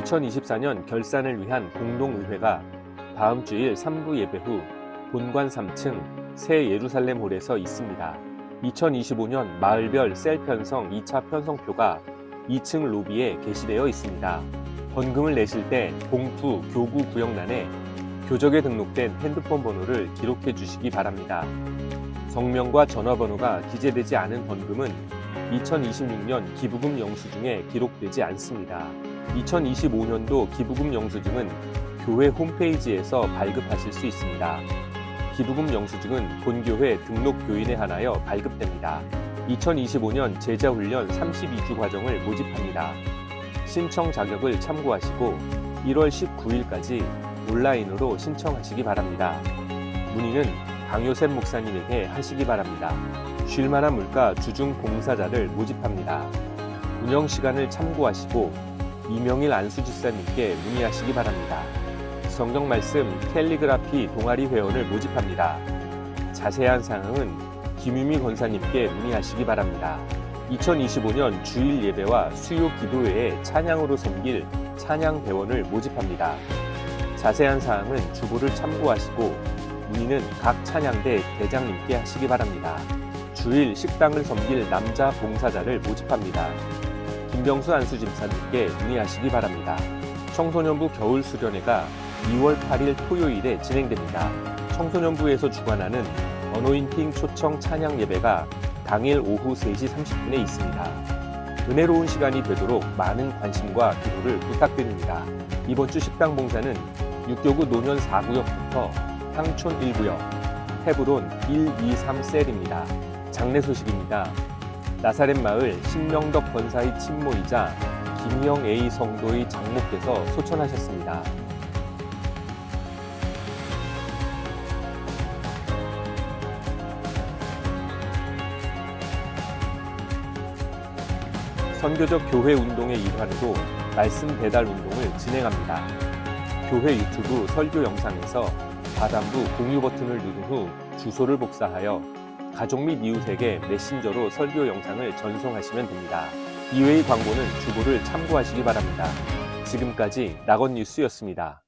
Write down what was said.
2024년 결산을 위한 공동의회가 다음 주일 3부 예배 후 본관 3층 새 예루살렘 홀에서 있습니다. 2025년 마을별 셀 편성 2차 편성표가 2층 로비에 게시되어 있습니다. 번금을 내실 때 봉투 교구 구역란에 교적에 등록된 핸드폰 번호를 기록해 주시기 바랍니다. 성명과 전화번호가 기재되지 않은 번금은 2026년 기부금 영수증에 기록되지 않습니다. 2025년도 기부금 영수증은 교회 홈페이지에서 발급하실 수 있습니다. 기부금 영수증은 본교회 등록 교인에 한하여 발급됩니다. 2025년 제자훈련 32주 과정을 모집합니다. 신청 자격을 참고하시고 1월 19일까지 온라인으로 신청하시기 바랍니다. 문의는 강요샘 목사님에게 하시기 바랍니다. 쉴만한 물가 주중 봉사자를 모집합니다. 운영 시간을 참고하시고 이명일 안수집사님께 문의하시기 바랍니다. 성경 말씀 캘리그라피 동아리 회원을 모집합니다. 자세한 사항은 김유미 권사님께 문의하시기 바랍니다. 2025년 주일 예배와 수요 기도회에 찬양으로 섬길 찬양 배원을 모집합니다. 자세한 사항은 주보를 참고하시고 문의는 각 찬양대 대장님께 하시기 바랍니다. 주일 식당을 섬길 남자 봉사자를 모집합니다. 김병수 안수집사님께 문의하시기 바랍니다. 청소년부 겨울 수련회가 2월 8일 토요일에 진행됩니다. 청소년부에서 주관하는 어노인팅 초청 찬양 예배가 당일 오후 3시 30분에 있습니다. 은혜로운 시간이 되도록 많은 관심과 기도를 부탁드립니다. 이번 주 식당 봉사는 육교구 노년 4구역부터 향촌 1구역, 헤브론 1, 2, 3셀입니다. 장례 소식입니다. 나사렛 마을 신명덕 권사의 친모이자 김영 A 성도의 장목께서 소천하셨습니다. 선교적 교회 운동의 일환으로 말씀 배달 운동을 진행합니다. 교회 유튜브 설교 영상에서 바담부 공유 버튼을 누른 후 주소를 복사하여 가족 및 이웃에게 메신저로 설교 영상을 전송하시면 됩니다. 이외의 광고는 주보를 참고하시기 바랍니다. 지금까지 낙원 뉴스였습니다.